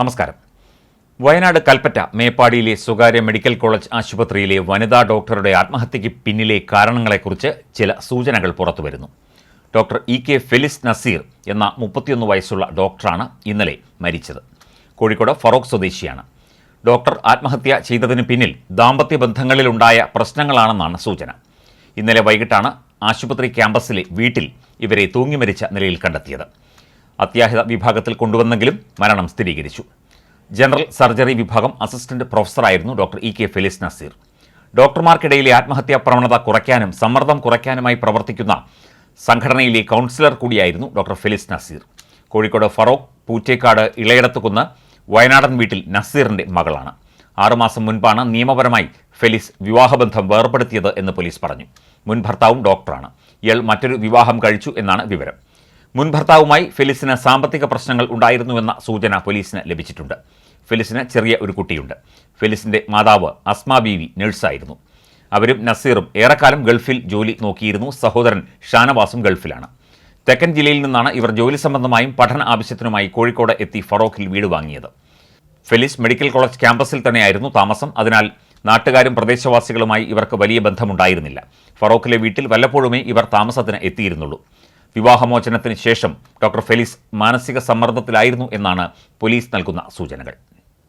നമസ്കാരം. വയനാട് കൽപ്പറ്റ മേപ്പാടിയിലെ സ്വകാര്യ medical college ആശുപത്രിയിലെ വനിതാ ഡോക്ടറുടെ ആത്മഹത്യയ്ക്ക് പിന്നിലെ കാരണങ്ങളെക്കുറിച്ച് ചില സൂചനകൾ പുറത്തുവരുന്നു. Doctor E K Felis Nazeer എന്ന മുപ്പത്തിയൊന്ന് വയസ്സുള്ള ഡോക്ടറാണ് ഇന്നലെ മരിച്ചത്. കോഴിക്കോട് ഫറോക്ക് സ്വദേശിയാണ്. ഡോക്ടർ ആത്മഹത്യ ചെയ്തതിന് പിന്നിൽ ദാമ്പത്യ ബന്ധങ്ങളിലുണ്ടായ പ്രശ്നങ്ങളാണെന്നാണ് സൂചന. ഇന്നലെ വൈകിട്ടാണ് ആശുപത്രി ക്യാമ്പസിലെ വീട്ടിൽ ഇവരെ തൂങ്ങിമരിച്ച നിലയിൽ കണ്ടെത്തിയത്. അത്യാഹിത വിഭാഗത്തിൽ കൊണ്ടുവന്നെങ്കിലും മരണം സ്ഥിരീകരിച്ചു. ജനറൽ സർജറി വിഭാഗം assistant പ്രൊഫസറായിരുന്നു doctor E K Felis Nazeer. ഡോക്ടർമാർക്കിടയിലെ ആത്മഹത്യാ പ്രവണത കുറയ്ക്കാനും സമ്മർദ്ദം കുറയ്ക്കാനുമായി പ്രവർത്തിക്കുന്ന സംഘടനയിലെ കൗൺസിലർ കൂടിയായിരുന്നു ഡോക്ടർ ഫെലിസ് നസീർ. കോഴിക്കോട് ഫറോക്ക് പൂറ്റേക്കാട് ഇളയടത്തുകുന്ന് വയനാടൻ വീട്ടിൽ നസീറിന്റെ മകളാണ്. ആറുമാസം മുൻപാണ് നിയമപരമായി ഫെലിസ് വിവാഹബന്ധം വേർപ്പെടുത്തിയത് എന്ന് പോലീസ് പറഞ്ഞു. മുൻ ഭർത്താവും ഡോക്ടറാണ്. ഇയാൾ മറ്റൊരു വിവാഹം കഴിച്ചു എന്നാണ് വിവരം. മുൻ ഭർത്താവുമായി ഫെലിസിന് സാമ്പത്തിക പ്രശ്നങ്ങൾ ഉണ്ടായിരുന്നുവെന്ന സൂചന പോലീസിന് ലഭിച്ചിട്ടുണ്ട്. ഫെലിസിന് ചെറിയ ഒരു കുട്ടിയുണ്ട്. ഫെലിസിന്റെ മാതാവ് അസ്മ ബീവി നഴ്സായിരുന്നു. അവരും നസീറും ഏറെക്കാലം ഗൾഫിൽ ജോലി നോക്കിയിരുന്നു. സഹോദരൻ ഷാനവാസും ഗൾഫിലാണ്. തെക്കൻ ജില്ലയിൽ നിന്നാണ് ഇവർ ജോലി സംബന്ധമായും പഠന ആവശ്യത്തിനുമായി കോഴിക്കോട് എത്തി ഫറോഖിൽ വീട് വാങ്ങിയത്. ഫെലിസ് മെഡിക്കൽ കോളേജ് ക്യാമ്പസിൽ തന്നെയായിരുന്നു താമസം. അതിനാൽ നാട്ടുകാരും പ്രദേശവാസികളുമായി ഇവർക്ക് വലിയ ബന്ധമുണ്ടായിരുന്നില്ല. ഫറോഖിലെ വീട്ടിൽ വല്ലപ്പോഴുമേ ഇവർ താമസത്തിന് എത്തിയിരുന്നുള്ളൂ. വിവാഹമോചനത്തിന് ശേഷം ഡോക്ടർ ഫെലിസ് മാനസിക സമ്മർദ്ദത്തിലായിരുന്നു എന്നാണ് പോലീസ് നൽകുന്ന സൂചനകൾ.